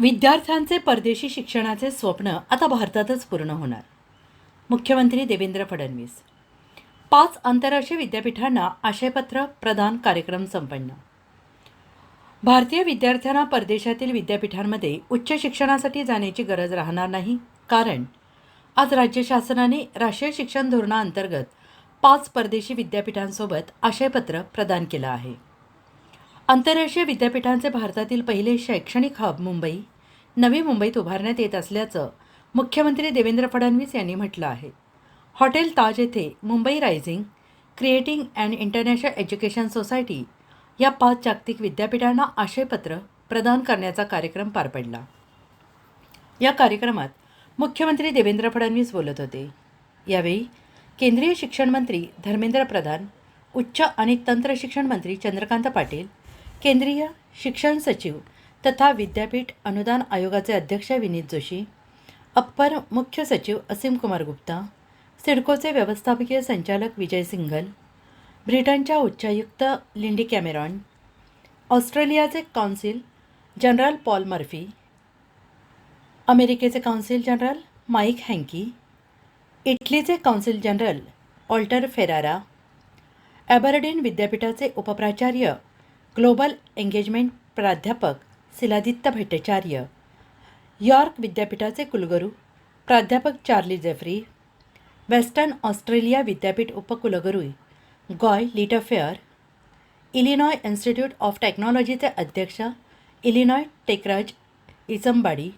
विद्यार्थ्यांचे परदेशी शिक्षणाचे स्वप्न आता भारतातच पूर्ण होणार. मुख्यमंत्री देवेंद्र फडणवीस. पाच आंतरराष्ट्रीय विद्यापीठांना आशयपत्र प्रदान कार्यक्रम संपन्न. भारतीय विद्यार्थ्यांना परदेशातील विद्यापीठांमध्ये उच्च शिक्षणासाठी जाण्याची गरज राहणार नाही कारण आज राज्य शासनाने राष्ट्रीय शिक्षण धोरणाअंतर्गत पाच परदेशी विद्यापीठांसोबत आशयपत्र प्रदान केलं आहे. आंतरराष्ट्रीय विद्यापीठांचे भारतातील पहिले शैक्षणिक हब मुंबई. नवी मुंबईत उभारण्यात येत असल्याचं मुख्यमंत्री देवेंद्र फडणवीस यांनी म्हटलं आहे. हॉटेल ताज येथे Mumbai rising creating and international education society या पाच जागतिक विद्यापीठांना आशयपत्र प्रदान करण्याचा कार्यक्रम पार पडला. या कार्यक्रमात मुख्यमंत्री देवेंद्र फडणवीस बोलत होते. यावेळी केंद्रीय शिक्षण मंत्री धर्मेंद्र प्रधान उच्च आणि तंत्र शिक्षण मंत्री चंद्रकांत पाटील केंद्रीय शिक्षण सचिव तथा विद्यापीठ अनुदान आयोगाचे अध्यक्ष विनीत जोशी अप्पर मुख्य सचिव असीम कुमार गुप्ता सिडकोचे व्यवस्थापकीय संचालक विजय सिंघल ब्रिटनच्या उच्चायुक्त लिंडी कॅमेरॉन ऑस्ट्रेलियाचे कौन्सिल जनरल पॉल मर्फी अमेरिकेचे कौन्सिल जनरल माईक हँकी इटलीचे council general Alter Ferrara Aberdeen विद्यापीठाचे उपप्राचार्य ग्लोबल एंगेजमेंट प्राध्यापक शिलादित्य भट्टाचार्य यॉर्क विद्यापीठाचे कुलगुरू प्राध्यापक चार्ली जेफ्री वेस्टर्न ऑस्ट्रेलिया विद्यापीठ उपकुलगुरू Guy Littlefair Illinois Institute of टेक्नॉलॉजीचे अध्यक्ष इलिनॉय टेकराज इचंबाडी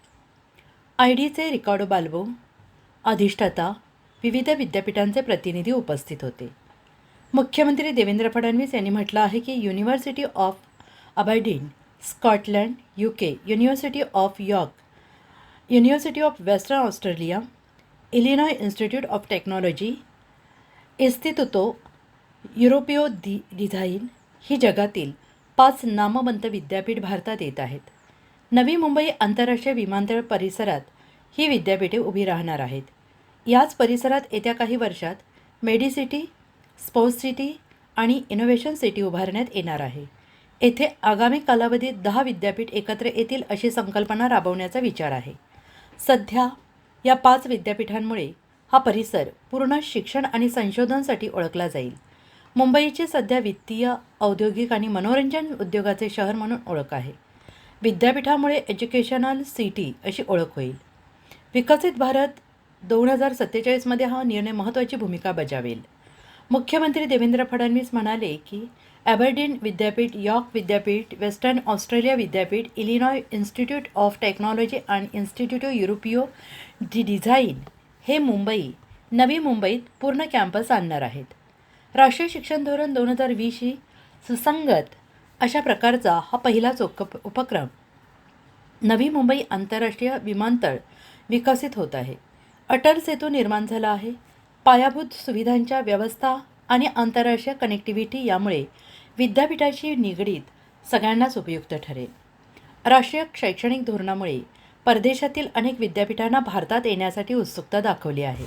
आय डीचे रिकॉर्डो बाल्बो अधिष्ठाता विविध विद्यापीठांचे प्रतिनिधी उपस्थित होते. मुख्यमंत्री देवेंद्र फडणवीस यांनी म्हटलं आहे की University of Aberdeen Scotland U K University of York University of Western Australia Illinois Institute of Technology Istituto Europeo di Design ही जगातील पाच नामवंत विद्यापीठ भारतात येत आहेत. नवी मुंबई आंतरराष्ट्रीय विमानतळ परिसरात ही विद्यापीठे उभी राहणार आहेत. याच परिसरात येत्या काही वर्षात मेडिसिटी स्पोर्ट्स सिटी आणि इनोव्हेशन सिटी उभारण्यात येणार आहे. येथे आगामी कालावधीत दहा विद्यापीठ एकत्र येतील अशी संकल्पना राबवण्याचा विचार आहे. सध्या या पाच विद्यापीठांमुळे हा परिसर पूर्ण शिक्षण आणि संशोधनसाठी ओळखला जाईल. मुंबईचे सध्या वित्तीय औद्योगिक आणि मनोरंजन उद्योगाचे शहर म्हणून ओळख आहे. विद्यापीठामुळे एज्युकेशनल सिटी अशी ओळख होईल. विकसित भारत दोन हजार सत्तेचाळीसमध्ये हा निर्णय महत्त्वाची भूमिका बजावेल. मुख्यमंत्री देवेंद्र फडणवीस म्हणाले की ॲबर्डीन विद्यापीठ यॉर्क विद्यापीठ वेस्टर्न ऑस्ट्रेलिया विद्यापीठ Illinois Institute of Technology and Institute Europeo di Design हे मुंबई नवी मुंबईत पूर्ण कॅम्पस आणणार आहेत. राष्ट्रीय शिक्षण धोरण दोन हजार वीसशी सुसंगत अशा प्रकारचा हा पहिलाच उप उपक्रम नवी मुंबई आंतरराष्ट्रीय विमानतळ विकसित होत आहे. अटल सेतू निर्माण झाला आहे. पायाभूत सुविधांच्या व्यवस्था आणि आंतरराष्ट्रीय कनेक्टिव्हिटी यामुळे विद्यापीठाशी निगडीत सगळ्यांनाच उपयुक्त ठरेल. राष्ट्रीय शैक्षणिक धोरणामुळे परदेशातील अनेक विद्यापीठांना भारतात येण्यासाठी उत्सुकता दाखवली आहे.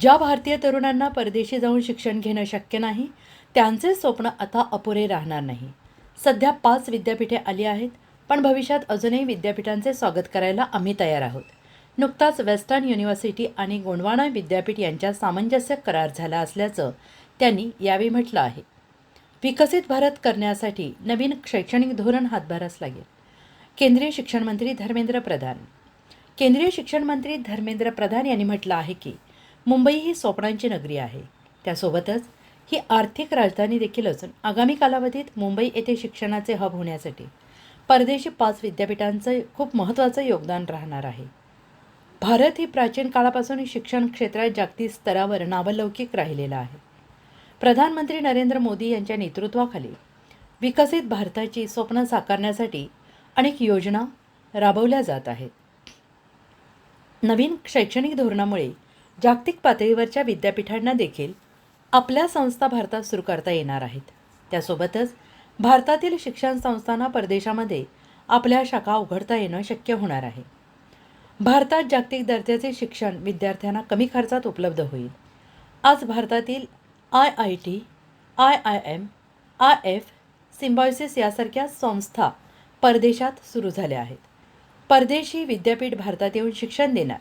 ज्या भारतीय तरुणांना परदेशी जाऊन शिक्षण घेणं शक्य नाही त्यांचे स्वप्न आता अपुरे राहणार नाही. सध्या पाच विद्यापीठे आली आहेत पण भविष्यात अजूनही विद्यापीठांचे स्वागत करायला आम्ही तयार आहोत. नुकताच वेस्टर्न युनिव्हर्सिटी आणि गोंडवाना विद्यापीठ यांच्यात सामंजस्य करार झाला असल्याचं त्यांनी यावेळी म्हटलं आहे. विकसित भारत करण्यासाठी नवीन शैक्षणिक धोरण हातभारास लागेल. केंद्रीय शिक्षण मंत्री धर्मेंद्र प्रधान. केंद्रीय शिक्षण मंत्री धर्मेंद्र प्रधान यांनी म्हटलं आहे की मुंबई ही स्वप्नांची नगरी आहे. त्यासोबतच ही आर्थिक राजधानी देखील असून आगामी कालावधीत मुंबई येथे शिक्षणाचे हब होण्यासाठी परदेशी पाच विद्यापीठांचं खूप महत्त्वाचं योगदान राहणार आहे. भारत ही प्राचीन काळापासून शिक्षण क्षेत्रात जागतिक स्तरावर नावलौकिक राहिलेला आहे. प्रधानमंत्री नरेंद्र मोदी यांच्या नेतृत्वाखाली विकसित भारताची स्वप्न साकारण्यासाठी अनेक योजना राबवल्या जात आहेत. नवीन शैक्षणिक धोरणामुळे जागतिक पातळीवरच्या विद्यापीठांना देखील आपल्या संस्था भारतात सुरू करता येणार आहेत. त्यासोबतच भारतातील शिक्षण संस्थांना परदेशामध्ये आपल्या शाखा उघडता येणं शक्य होणार आहे. भारतात जागतिक दर्जाचे शिक्षण विद्यार्थ्यांना कमी खर्चात उपलब्ध होईल. आज भारतातील I I T I I M I F Symbiosis यासारख्या संस्था परदेशात सुरू झाल्या आहेत. परदेशी विद्यापीठ भारतात येऊन शिक्षण देणार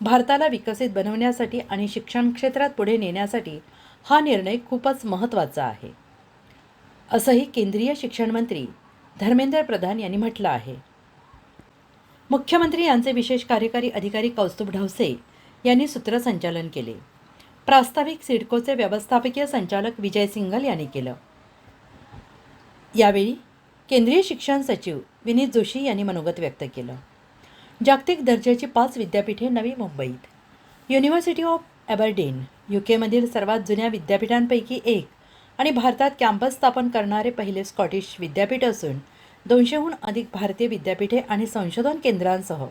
भारताला विकसित बनवण्यासाठी आणि शिक्षण क्षेत्रात पुढे नेण्यासाठी हा निर्णय खूपच महत्त्वाचा आहे. असंही केंद्रीय शिक्षण मंत्री धर्मेंद्र प्रधान यांनी म्हटलं आहे. मुख्यमंत्री यांचे विशेष कार्यकारी अधिकारी कौस्तुभ ढवसे यांनी सूत्रसंचालन केले. प्रास्ताविक सिडकोचे व्यवस्थापकीय संचालक विजय सिंघल यांनी केलं. यावेळी केंद्रीय शिक्षण सचिव विनीत जोशी यांनी मनोगत व्यक्त केलं. जागतिक दर्जाची पाच विद्यापीठे नवी मुंबईत. युनिव्हर्सिटी ऑफ एबरडीन यू केमधील सर्वात जुन्या विद्यापीठांपैकी एक आणि भारतात कॅम्पस स्थापन करणारे पहिले स्कॉटिश विद्यापीठ असून दोनशेहून अधिक भारतीय विद्यापीठे आणि संशोधन केंद्रांसह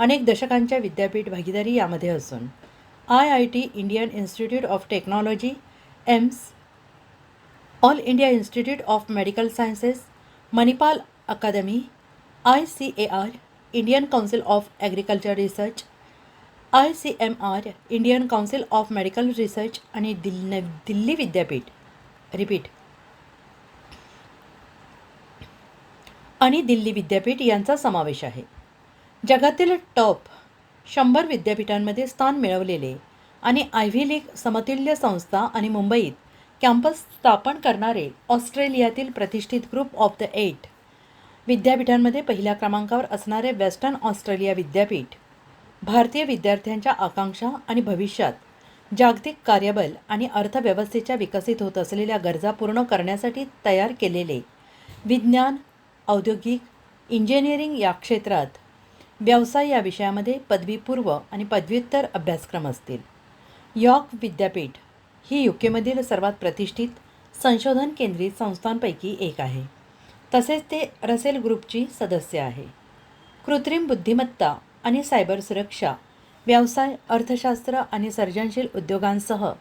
अनेक दशकांच्या विद्यापीठ भागीदारी यामध्ये असून I I T Indian Institute of Technology AIIMS All India Institute of Medical Sciences Manipal academy I C A R Indian Council of agriculture research I C M R Indian Council of Medical Research आणि दिल्ली दिल्ली विद्यापीठ. Repeat. आणि दिल्ली विद्यापीठ यांचा समावेश आहे. जगातील top शंभर विद्यापीठांमध्ये स्थान मिळवलेले आणि आयव्ही लीग समतुल्य संस्था आणि मुंबईत कॅम्पस स्थापन करणारे ऑस्ट्रेलियातील प्रतिष्ठित ग्रुप ऑफ द एट विद्यापीठांमध्ये पहिल्या क्रमांकावर असणारे वेस्टर्न ऑस्ट्रेलिया विद्यापीठ भारतीय विद्यार्थ्यांच्या आकांक्षा आणि भविष्यात जागतिक कार्यबल आणि अर्थव्यवस्थेच्या विकसित होत असलेल्या गरजा पूर्ण करण्यासाठी तयार केलेले विज्ञान औद्योगिक इंजिनिअरिंग या क्षेत्रात व्यवसाय या विषयामध्ये पदवीपूर्व आणि पदव्युत्तर अभ्यासक्रम असतील. यॉर्क विद्यापीठ ही यू केमधील सर्वात प्रतिष्ठित संशोधन केंद्रित संस्थांपैकी एक आहे. तसेच ते रसेल ग्रुपची सदस्य आहे. कृत्रिम बुद्धिमत्ता आणि सायबर सुरक्षा व्यवसाय अर्थशास्त्र आणि सर्जनशील उद्योगांसह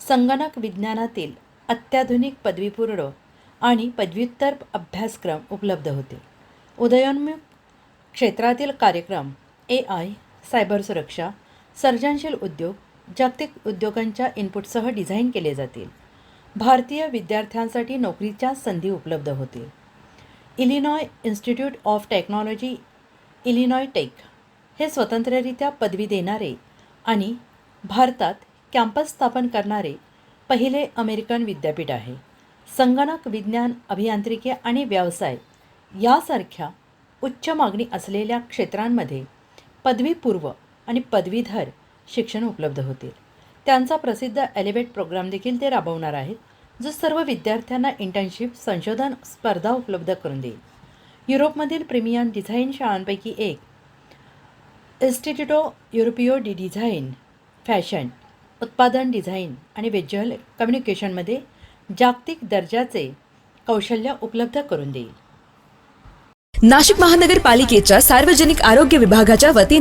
संगणक विज्ञानातील अत्याधुनिक पदवीपूर्व आणि पदव्युत्तर अभ्यासक्रम उपलब्ध होते. उदयोन्मुख क्षेत्रातील कार्यक्रम ए आय सायबर सुरक्षा सर्जनशील उद्योग जागतिक उद्योगांच्या इनपुटसह डिझाईन केले जातील. भारतीय विद्यार्थ्यांसाठी नोकरीच्या संधी उपलब्ध होतील. Illinois Institute of Technology Illinois Tech हे स्वतंत्ररित्या पदवी देणारे आणि भारतात कॅम्पस स्थापन करणारे पहिले अमेरिकन विद्यापीठ आहे. संगणक विज्ञान अभियांत्रिकी आणि व्यवसाय यासारख्या उच्च मागणी असलेल्या क्षेत्रांमध्ये पदवीपूर्व आणि पदवीधर शिक्षण उपलब्ध होतील. त्यांचा प्रसिद्ध एलिवेट प्रोग्राम देखील ते राबवणार आहेत जो सर्व विद्यार्थ्यांना इंटर्नशिप संशोधन स्पर्धा उपलब्ध करून देईल. युरोपमधील प्रीमियम डिझाईन शाळांपैकी एक Istituto Europeo di Design fashion उत्पादन डिझाईन आणि व्हिज्युअल कम्युनिकेशनमध्ये जागतिक दर्जाचे कौशल्य उपलब्ध करून देईल. नाशिक महानगरपालिकेच्या सार्वजनिक आरोग्य विभागाच्या वतीने